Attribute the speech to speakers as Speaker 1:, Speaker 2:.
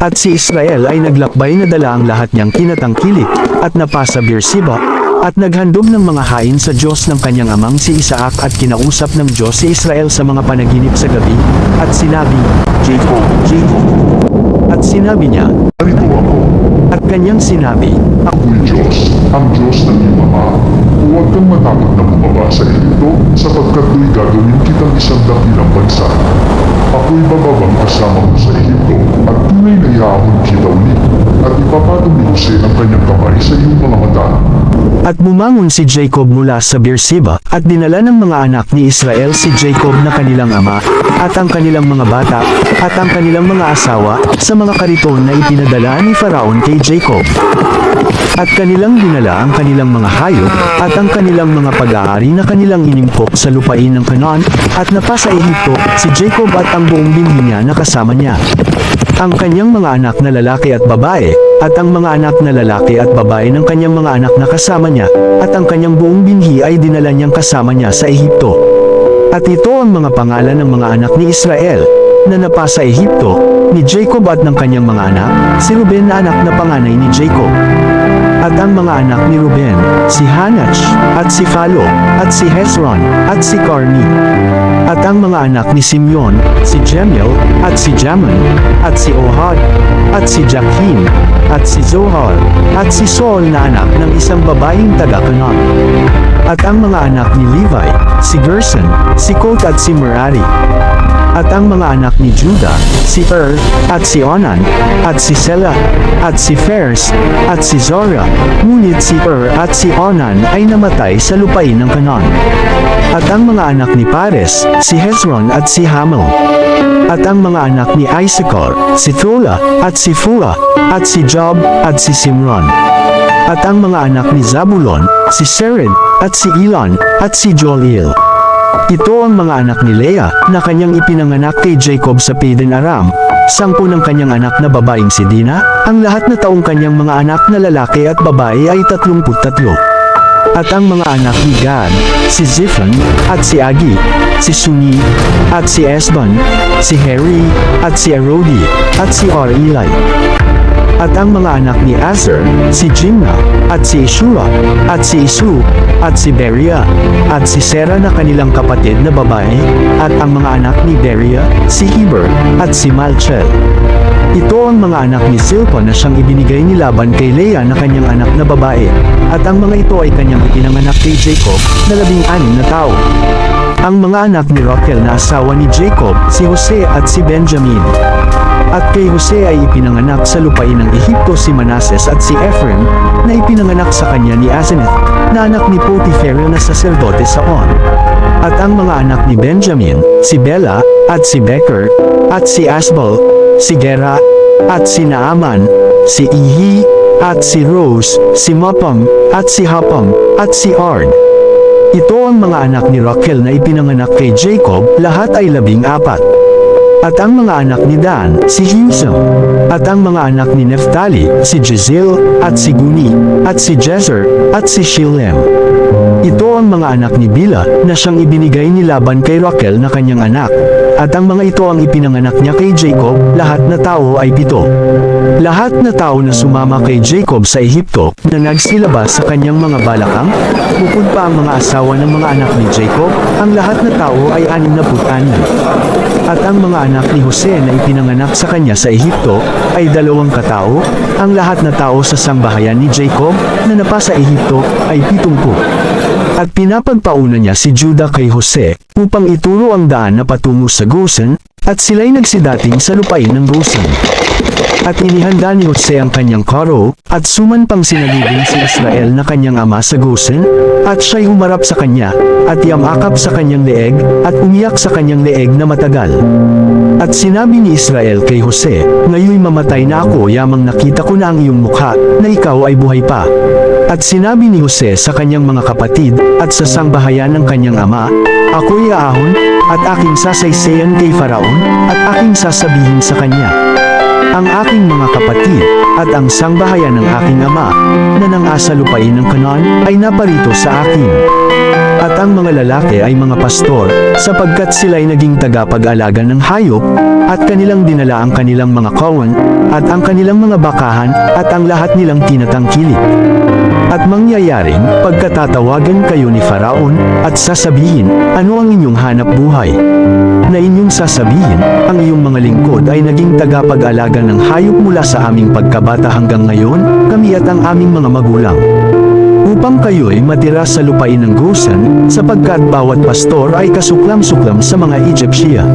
Speaker 1: At si Israel ay naglakbay na dala ang lahat niyang kinatangkilik, at napasa Beersheba, at naghandog ng mga hain sa Diyos ng kanyang amang si Isaac at kinausap ng Diyos si Israel sa mga panaginip sa gabi, at sinabi, Jacob, Jacob. At sinabi niya,
Speaker 2: Narito ako,
Speaker 1: at kanyang sinabi,
Speaker 2: ako'y Diyos, ang Diyos ng iyong ama. Huwag kang matakot na bumaba sa Egypto, sapagkat do'y gagawin kitang isang dakilang bansa. Ako'y bababang kasama mo sa Egypto, at tunay na ihaahon kita
Speaker 1: At bumangon si Jacob mula sa Beersheba, at dinala ng mga anak ni Israel si Jacob na kanilang ama, at ang kanilang mga bata, at ang kanilang mga asawa, sa mga kariton na ipinadala ni Faraon kay Jacob. At kanilang dinala ang kanilang mga hayop, at ang kanilang mga pag-aari na kanilang inimpok sa lupain ng Canaan, at napasa Ehipto, si Jacob at ang buong binhi niya na kasama niya. Ang kanyang mga anak na lalaki at babae, at ang mga anak na lalaki at babae ng kanyang mga anak na kasama niya, at ang kanyang buong binhi ay dinala niyang kasama niya sa Ehipto. At ito ang mga pangalan ng mga anak ni Israel, na napasa Ehipto, ni Jacob at ng kanyang mga anak, si Ruben na anak na panganay ni Jacob. At ang mga anak ni Ruben, si Hanach, at si Phalo, at si Hezron, at si Carmi. At ang mga anak ni Simeon, si Jemiel, at si Jaman, at si Ohad, at si Jakin, at si Zohar, at si Saul na anak ng isang babaeng taga-Kanan. At ang mga anak ni Levi, si Gerson, si Kot at si Merari. At ang mga anak ni Judah, si Er, at si Onan, at si Sela, at si Fers, at si Zora. Ngunit si Er at si Onan ay namatay sa lupain ng Kanan. At ang mga anak ni Pares, si Hezron at si Hamel. At ang mga anak ni Issachar, si Thola, at si Fua, at si Job, at si Simron. At ang mga anak ni Zabulon, si Sered, at si Elon, at si Jolil. Ito ang mga anak ni Leah na kanyang ipinanganak kay Jacob sa Padan Aram. Sampu ng kanyang anak na babaeng si Dina, ang lahat na taong kanyang mga anak na lalaki at babae ay 33. At ang mga anak ni Gad, si Ziphon, at si Agi, si Suni, at si Esban, si Heri, at si Arodi, at si Arilai. At ang mga anak ni Aser, si Jimna, at si Ishua, at si Isu, at si Beria, at si Sera na kanilang kapatid na babae, at ang mga anak ni Beria, si Heber, at si Malchel. Ito ang mga anak ni Silpa na siyang ibinigay ni Laban kay Leah na kanyang anak na babae, at ang mga ito ay kanyang ipinanganak kay Jacob na labing-anim na tao. Ang mga anak ni Rachel na asawa ni Jacob, si Jose at si Benjamin. At kay Jose ay ipinanganak sa lupain ng Ehipto si Manases at si Ephraim, na ipinanganak sa kanya ni Aseneth, na anak ni Potiphera na saserdote sa On. At ang mga anak ni Benjamin, si Bela, at si Becher, at si Asbel, si Gera, at si Naaman, si Ihi, at si Rose, si Mapam, at si Hapam, at si Ard. Ito ang mga anak ni Rachel na ipinanganak kay Jacob, lahat ay labing apat. At ang mga anak ni Dan, si Husam. At ang mga anak ni Neftali, si Jezil, at si Guni, at si Jezer, at si Shilem. Ito ang mga anak ni Bila na siyang ibinigay ni Laban kay Rachel na kanyang anak. At ang mga ito ang ipinanganak niya kay Jacob, lahat na tao ay pito. Lahat na tao na sumama kay Jacob sa Ehipto, na nagsilabas sa kanyang mga balakang, bukod pa ang mga asawa ng mga anak ni Jacob, ang lahat na tao ay anim na putanin. At ang mga anak ni Jose na ipinanganak sa kanya sa Ehipto, ay dalawang katao, ang lahat na tao sa sangbahayan ni Jacob, na napasa Ehipto, ay pitungpo. At pinapagpauna niya si Judah kay Jose, upang ituro ang daan na patungo sa Gosen, at sila'y nagsidating sa lupain ng Gosen. At inihanda ni Jose ang kanyang karo, at suman pang sinalibing si Israel na kanyang ama sa Gosen, at siya'y humarap sa kanya, at yamakap sa kanyang leeg, at umiyak sa kanyang leeg na matagal. At sinabi ni Israel kay Jose, Ngayoy mamatay na ako yamang nakita ko na ang iyong mukha, na ikaw ay buhay pa. At sinabi ni Jose sa kanyang mga kapatid, at sa sangbahayan ng kanyang ama, Ako'y aahon, at aking sasaysayan kay Faraon, at aking sasabihin sa kanya, ang aking mga kapatid, at ang sangbahayan ng aking ama, na nangasa lupain ng kanan, ay naparito sa akin. At ang mga lalaki ay mga pastor, sapagkat sila'y naging tagapag-alaga ng hayop, at kanilang dinala ang kanilang mga kawan, at ang kanilang mga bakahan, at ang lahat nilang tinatangkilik. At mangyayaring, pagkatatawagan kayo ni Faraon, at sasabihin, ano ang inyong hanap buhay? Na inyong sasabihin, ang iyong mga lingkod ay naging tagapag-alaga ng hayop mula sa aming pagkabata hanggang ngayon, kami at ang aming mga magulang. Upang kayo'y matira sa lupain ng Gosan, sapagkat bawat pastor ay kasuklam-suklam sa mga Egyptiya.